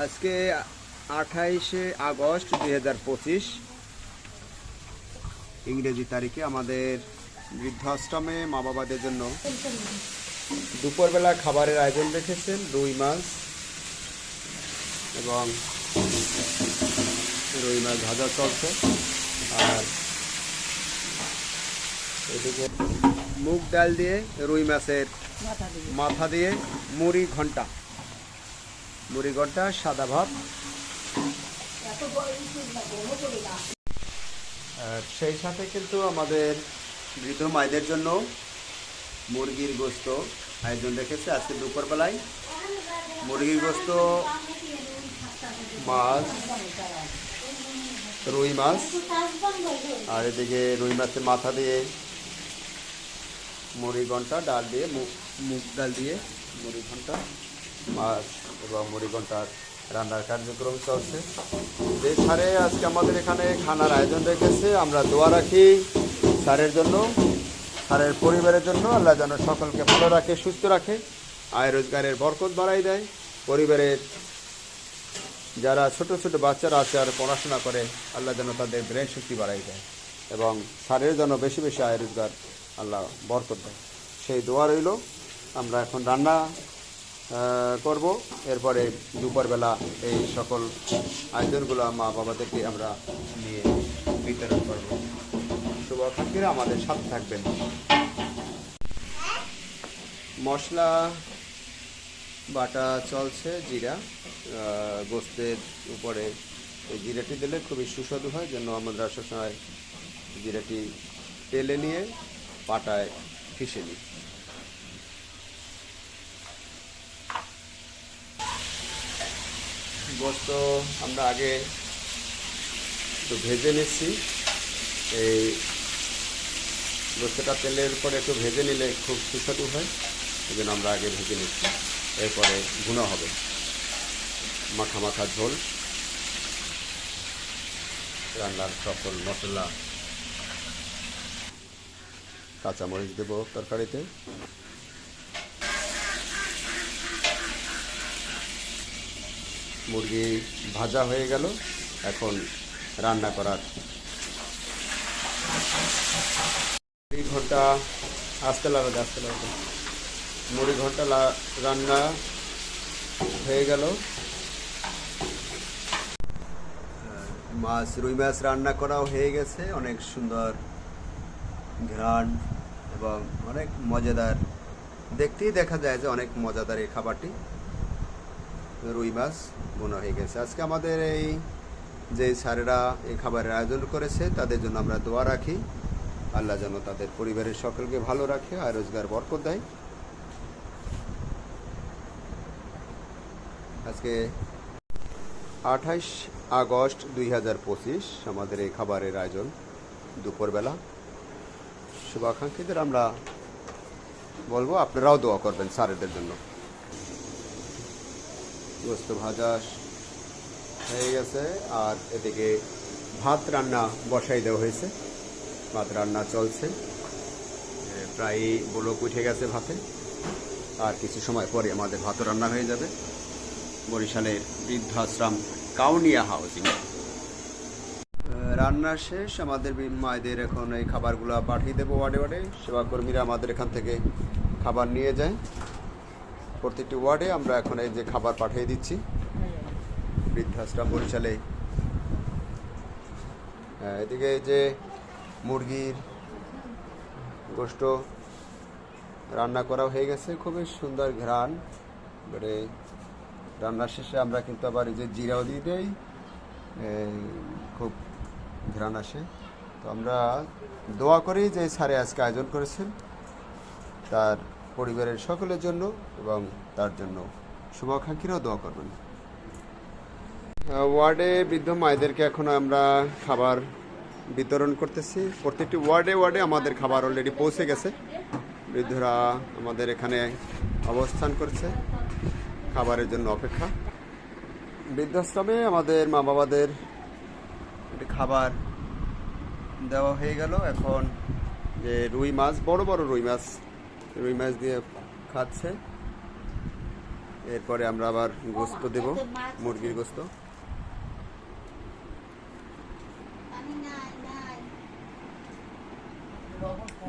আজকে আঠাইশে আগস্ট দুই হাজার পঁচিশ। ইংরেজি তারিখে আমাদের বৃদ্ধাশ্রমে মা বাবাদের জন্য দুপুরবেলা খাবারের আয়োজন রেখেছেন রুই মাছ এবং রুই মাছ ভাজা চলছে। আর এদিকে মুগ ডাল দিয়ে রুই মাছের মাথা দিয়ে মুড়ি ঘণ্টা। মুড়ি ঘণ্টা সাদা ভাত। আর সেই সাথে কিন্তু আমাদের বৃদ্ধ মায়েদের জন্য মুরগির গোস্ত আয়োজন রেখেছে আজকে দুপুরবেলায়। মুরগির গোস্ত, মাছ, রুই মাছ, আর এদিকে রুই মাছের মাথা দিয়ে মুড়ি ডাল দিয়ে মুগ ডাল দিয়ে মুড়ি ঘণ্টা মাছ। এবং মুড়ি ঘণ্টার রান্নার কার্যক্রম চলছে। যে স্যারে আজকে আমাদের এখানে খানার আয়োজন রেখেছে। আমরা দোয়া রাখি স্যারের জন্য, স্যারের পরিবারের জন্য। আল্লাহ যেন সকলকে ভালো রাখে, সুস্থ রাখে, আয় রোজগারের বরকত বাড়াই দেয়। পরিবারের যারা ছোট ছোট বাচ্চারা আছে আর পড়াশোনা করে, আল্লাহ যেন তাদের ব্রেন শক্তি বাড়াই দেয় এবং স্যারের জন্য বেশি বেশি আয় রোজগার, আল্লাহ বরকত দেয়। সেই দোয়া রইল। আমরা এখন রান্না করব। এরপরে দুপুরবেলা এই সকল আয়োজনগুলো মা বাবাদেরকে আমরা নিয়ে বিতরণ করব। শুভাকাঙ্ক্ষীরা আমাদের সাথে থাকবেন। মশলা, বাটা চলছে, জিরা গোস্তের উপরে এই জিরাটি দিলে খুবই সুস্বাদু হয়। জন্য আমরা সবসময় জিরাটি তেলে নিয়ে পাটায় ফিসে নিই। গোস্ত আমরা আগে একটু ভেজে নিচ্ছি। এই গোস্তটা তেলের উপরে একটু ভেজে নিলে খুব সুস্বাদু হয়, এই জন্য আমরা আগে ভেজে নিচ্ছি। এরপরে ভুনা হবে। মাখা মাখা ঝোল। রান্নার সকল মশলা। কাঁচামরিচ দেবো তরকারিতে। মুরগি ভাজা হয়ে গেল। এখন রান্না করার। মুড়ি ঘণ্টা আস্তে লাগাতে আস্তে লাগাতে। মুড়ি ঘণ্টা রান্না হয়ে গেল। মাছ, রুই মাছ রান্না করাও হয়ে গেছে। অনেক সুন্দর ঘ্রাণ এবং অনেক মজাদার। দেখতেই দেখা যায় যে অনেক মজাদার এই খাবারটি। রুই মাছ বোনা হয়ে গেছে। আজকে আমাদের এই যে স্যারেরা এই খাবারের আয়োজন করেছে, তাদের জন্য আমরা দোয়া রাখি। আল্লাহ যেন তাদের পরিবারের সকলকে ভালো রাখে, আর রোজগার বরকত দেয়। আজকে আঠাইশ আগস্ট দুই হাজার পঁচিশ আমাদের এই খাবারের আয়োজন দুপুরবেলা। শুভাকাঙ্ক্ষীদের আমরা বলব, আপনারাও দোয়া করবেন স্যারেদের জন্য। গোস্ত ভাজা হয়ে গেছে আর এদিকে ভাত রান্না বসাই দেওয়া হয়েছে। ভাত রান্না চলছে। প্রায় বলক উঠে গেছে ভাতে। আর কিছু সময় পরে আমাদের ভাত রান্না হয়ে যাবে। বরিশালের বৃদ্ধাশ্রম কাউনিয়া হাউজিং। রান্না শেষ। আমাদের মায়েদের এখন এই খাবারগুলো পাঠিয়ে দেবো ওয়ার্ডে ওয়ার্ডে। সেবাকর্মীরা আমাদের এখান থেকে খাবার নিয়ে যায়। প্রত্যেকটি ওয়ার্ডে আমরা এখন এই যে খাবার পাঠিয়ে দিচ্ছি। বৃদ্ধাশ্রম বরিশালে। হ্যাঁ, এদিকে এই যে মুরগির গোষ্ঠ রান্না করা হয়ে গেছে। খুবই সুন্দর ঘ্রাণ। এবারে রান্নার শেষে আমরা কিন্তু আবার এই যে জিরাও দিয়ে দেই। খুব ঘ্রাণ আসে। তো আমরা দোয়া করি যে স্যারে আজকে আয়োজন করেছেন। তার পরিবারের সকলের জন্য এবং তার জন্য শুভাকাঙ্ক্ষীরাও দোয়া করবেন। ওয়ার্ডে বৃদ্ধ মায়েদেরকে এখন আমরা খাবার বিতরণ করতেছি। প্রত্যেকটি ওয়ার্ডে ওয়ার্ডে আমাদের খাবার অলরেডি পৌঁছে গেছে। বৃদ্ধরা আমাদের এখানে অবস্থান করছে খাবারের জন্য অপেক্ষা। বৃদ্ধাশ্রমে আমাদের মা বাবাদের একটি খাবার দেওয়া হয়ে গেল। এখন যে রুই মাছ, বড় বড় রুই মাছ রুই মাছ দিয়ে খাচ্ছে। এরপরে আমরা আবার গোস্ত দেব, মুরগির গোস্ত।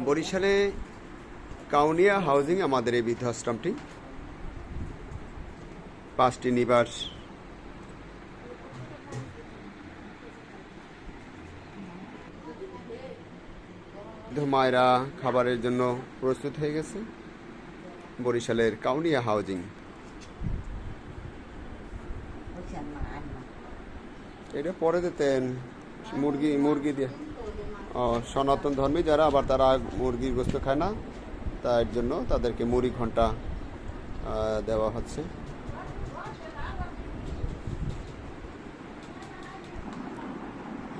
বরিশালে কাউনিয়া হাউজিং আমাদের এই বৃদ্ধাশ্রমটি। পাঁচটি নিবাস মায়েরা খাবারের জন্য প্রস্তুত হয়ে গেছে। বরিশালের কাউনিয়া হাউজিং। এটা পরে দিতেন মুরগি মুরগি দিয়ে। ও, সনাতন ধর্মী যারা, আবার তারা মুরগির গোস্ত খায় না। তার জন্য তাদেরকে মুড়ি ঘণ্টা দেওয়া হচ্ছে।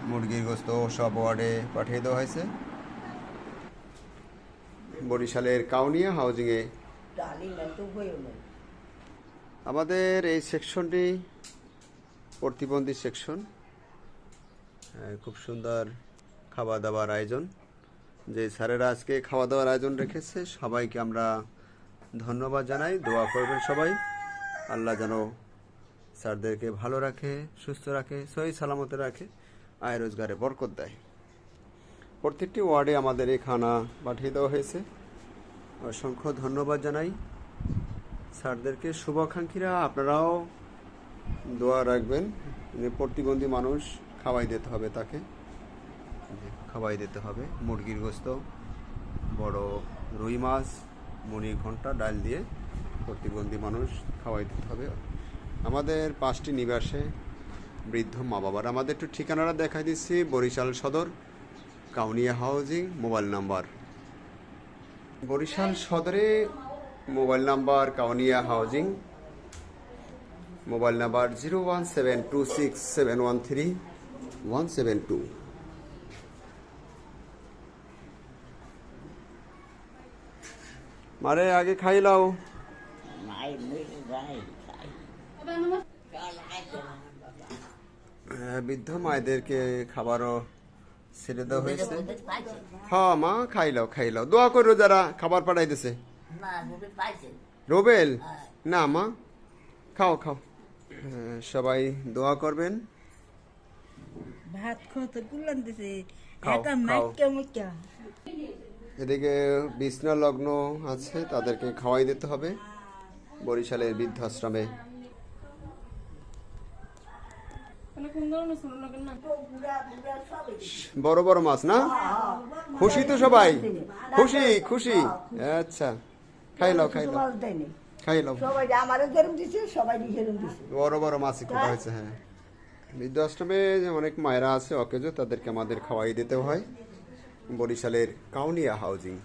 মুরগির গোস্ত সব ওয়ার্ডে পাঠিয়ে দেওয়া হয়েছে। বরিশালের কাউনিয়া হাউজিংয়ে। আমাদের এই সেকশনটি প্রতিবন্ধী সেকশন খুব সুন্দর খাওয়া দাওয়ার আয়োজন। যে স্যারেরা আজকে খাওয়া দাওয়ার আয়োজন রেখেছে সবাইকে আমরা ধন্যবাদ জানাই দোয়া করবেন সবাই। আল্লাহ যেন স্যারদেরকে ভালো রাখে সুস্থ রাখে সহি সালামতে রাখে আয় রোজগারে বরকত দেয়। প্রত্যেকটি ওয়ার্ডে আমাদের এই খানা পাঠিয়ে দেওয়া হয়েছে। অসংখ্য ধন্যবাদ জানাই। স্যারদেরকে শুভাকাঙ্ক্ষীরা, আপনারাও দোয়া রাখবেন যে প্রতিবন্ধী মানুষ খাওয়াই দিতে হবে তাকে। খাওয়াই দিতে হবে। মুরগির গোস্ত, বড় রুই মাছ মুড়ি ঘণ্টা ডাল দিয়ে প্রতিবন্ধী মানুষ খাওয়াই দিতে হবে। আমাদের পাঁচটি নিবাসে বৃদ্ধ মা বাবার আমাদের একটু ঠিকানাটা দেখাই দিচ্ছি, Barishal Sadar. Kaunia housing, mobile number. Barishal সদরে mobile number, Kaunia housing, mobile number zero one seven two six seven one three, one seven two. মারে, আগে খাই লাও। বৃদ্ধ মায়েদেরকে খাবারও ছেড়ে দেওয়া হয়েছে। হ্যাঁ মা খাইলাও খাইলাও। দোয়া করো যারা খাবার পাঠাইতেছে রোবেল না মা। খাও খাও। হ্যাঁ, সবাই দোয়া করবেন। ভাত খত কুলান দিছে। একা। মাইকা। এদিকে বিছনা লগ্ন আছে তাদেরকে খাওয়াই দিতে হবে। বরিশালের বৃদ্ধাশ্রমে। বড় বড় মাছ না? খুশি তো সবাই। খুশি খুশি। আচ্ছা সবাই আমারও যেরম দিছে সবাই যেরম দিছে বড় বড় মাছই কোথা হয়েছে হ্যাঁ। বৃদ্ধাশ্রমে যে অনেক মায়েরা আছে অকেজো তাদেরকে আমাদের খাওয়াই দিতে হয়। বরিশালের কাউনিয়া হাউজিং।